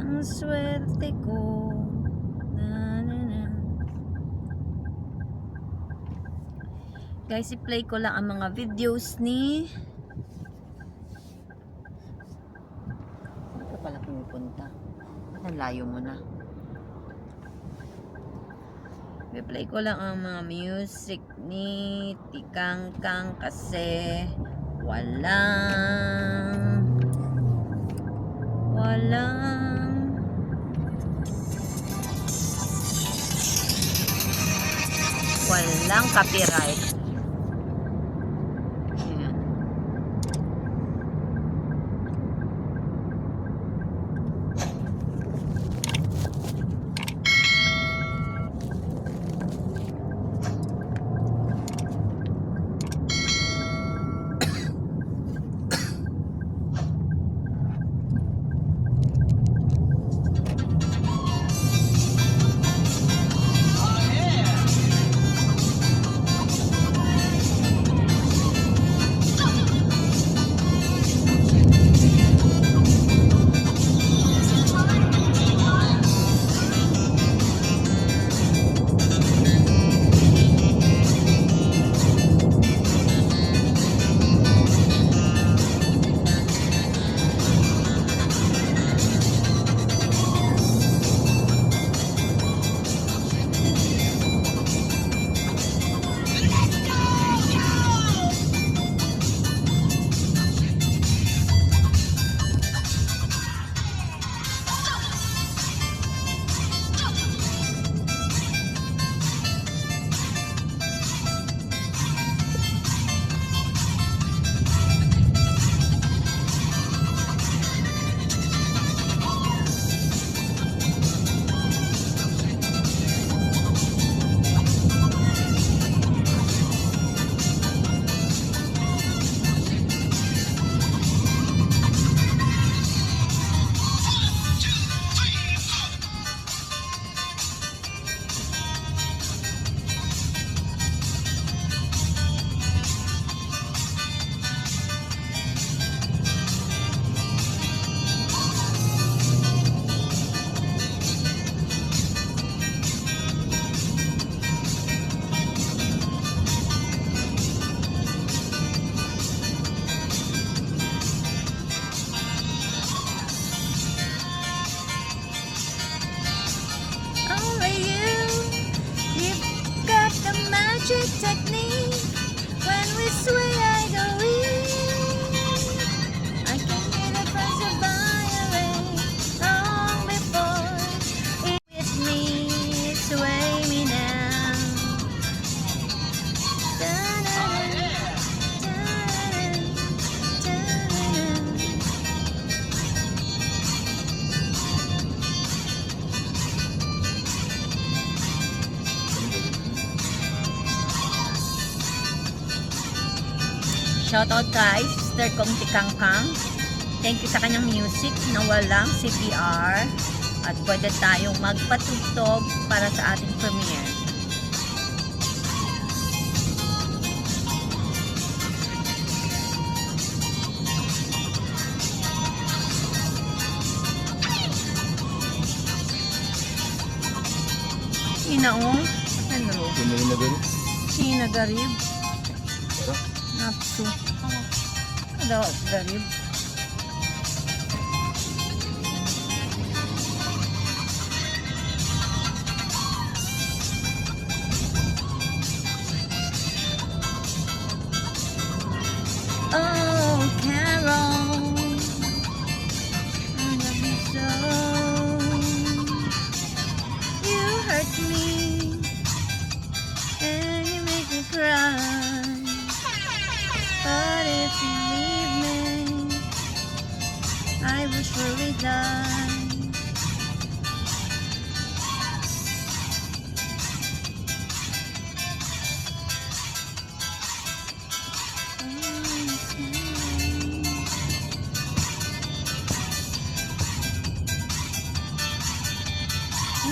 Ang swerte ko na na na Guys, i-play ko lang ang mga videos ni Ito pala pumupunta. Ang layo mo na. I-play ko lang ang mga music ni Tikang Kang kasi walang walang walang copyright. Shoutout kay Sister Kong Tikangkang. Thank you sa kanyang music na walang CPR at pwede tayong magpatugtog para sa ating premiere. Inaong, ano? Din. Sinagarib. Ito. Napsu. Ano garib? the fluid line.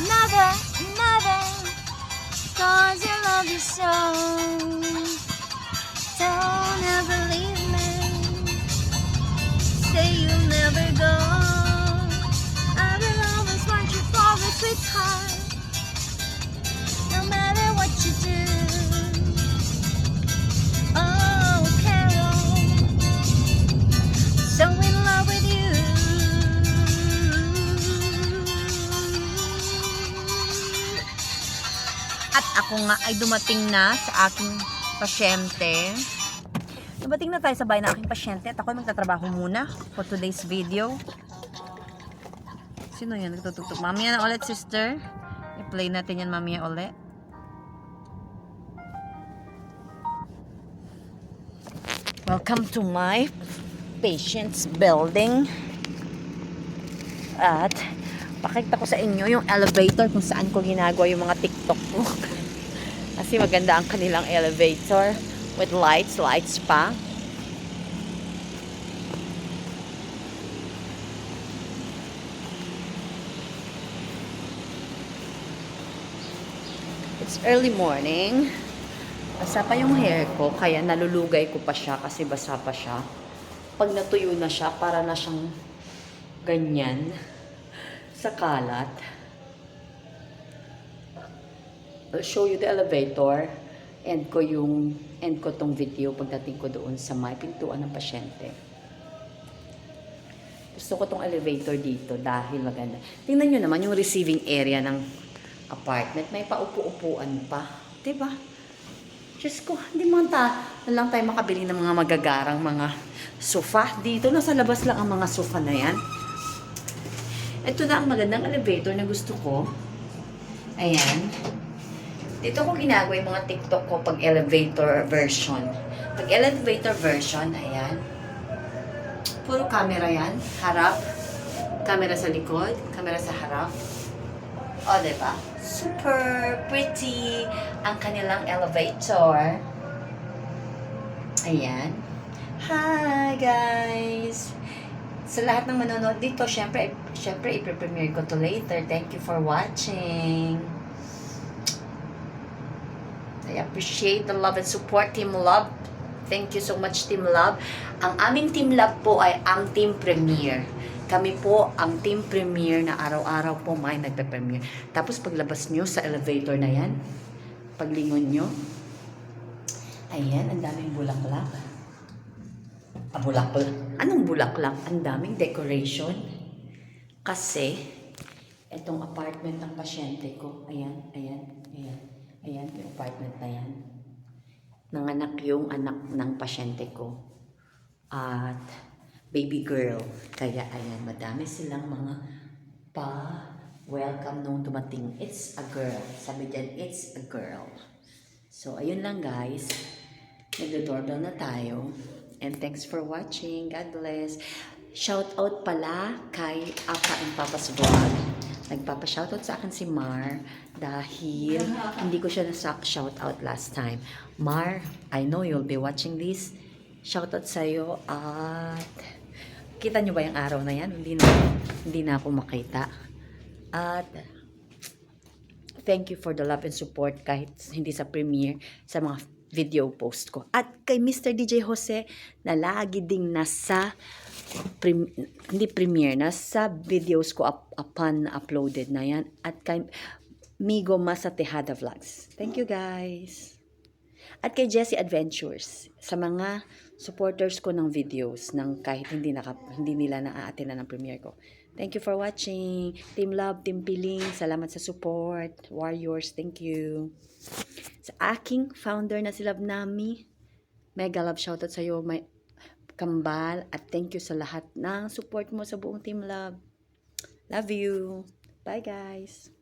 Mother, mother, cause I love you so. Don't ever leave. Say you'll never go. I will always want you for a sweetheart. No matter what you do. Oh, Carol. So in love with you. At ako nga ay dumating na sa aking pasyente. Dumating na tayo sa bahay ng aking pasyente at ako magtatrabaho muna for today's video. Sino yan? Nagtutugtog. Mamaya na ulit, sister. I-play natin yan mamaya ulit. Welcome to my patient's building. At pakita ko sa inyo yung elevator kung saan ko ginagawa yung mga TikTok ko. Kasi maganda ang kanilang elevator with lights, lights pa. It's early morning. Basa pa yung hair ko, kaya nalulugay ko pa siya kasi basa pa siya. Pag natuyo na siya, para na siyang ganyan sa kalat. I'll show you the elevator. End ko yung end ko tong video pagdating ko doon sa may pintuan ng pasyente. Gusto ko tong elevator dito dahil maganda. Tingnan nyo naman yung receiving area ng apartment. May paupo-upuan pa. ba? Diyos ko, hindi mo ta lang tayo makabili ng mga magagarang mga sofa. Dito, nasa labas lang ang mga sofa na yan. Ito na ang magandang elevator na gusto ko. Ayan. Dito ko ginagawa yung mga TikTok ko pag elevator version. Pag elevator version, ayan. Puro camera yan. Harap. Camera sa likod. Camera sa harap. O, oh, diba? Super pretty ang kanilang elevator. Ayan. Hi, guys! Sa lahat ng manonood dito, syempre, syempre, ipre-premiere ko to later. Thank you for watching. I appreciate the love and support, Team Love. Thank you so much, Team Love. Ang aming Team Love po ay ang Team Premiere. Kami po ang Team Premiere na araw-araw po may nagpe-premiere. Tapos paglabas nyo sa elevator na yan, paglingon nyo, ayan, ang daming bulaklak. Ah, bulaklak. Anong bulaklak? Ang daming decoration. Kasi, itong apartment ng pasyente ko, ayan, ayan, ayan, ayan, yung apartment na yan. Nanganak yung anak ng pasyente ko. At, baby girl. Kaya, ayan, madami silang mga pa welcome nung dumating. It's a girl. Sabi dyan, it's a girl. So, ayun lang guys. Nagdo-doorbell na tayo. And thanks for watching. God bless. Shout out pala kay Apa and Papa's Vlog. Nagpapa-shoutout sa akin si Mar dahil hindi ko siya nasak shoutout last time. Mar, I know you'll be watching this. Shoutout sa'yo at kita nyo ba yung araw na yan? Hindi na, hindi na ako makita. At thank you for the love and support kahit hindi sa premiere sa mga video post ko. At kay Mr. DJ Jose na lagi ding nasa prim, hindi premiere, nasa videos ko up, upon uploaded na yan. At kay Migo Masa Tejada Vlogs. Thank you guys. At kay Jessie Adventures sa mga supporters ko ng videos ng kahit hindi naka, hindi nila naaatin na ng premiere ko. Thank you for watching. Team Love, Team Piling, salamat sa support. Warriors, thank you. Sa aking founder na si Love Nami, mega love shoutout sa iyo, may kambal, at thank you sa lahat ng support mo sa buong Team Love. Love you. Bye guys.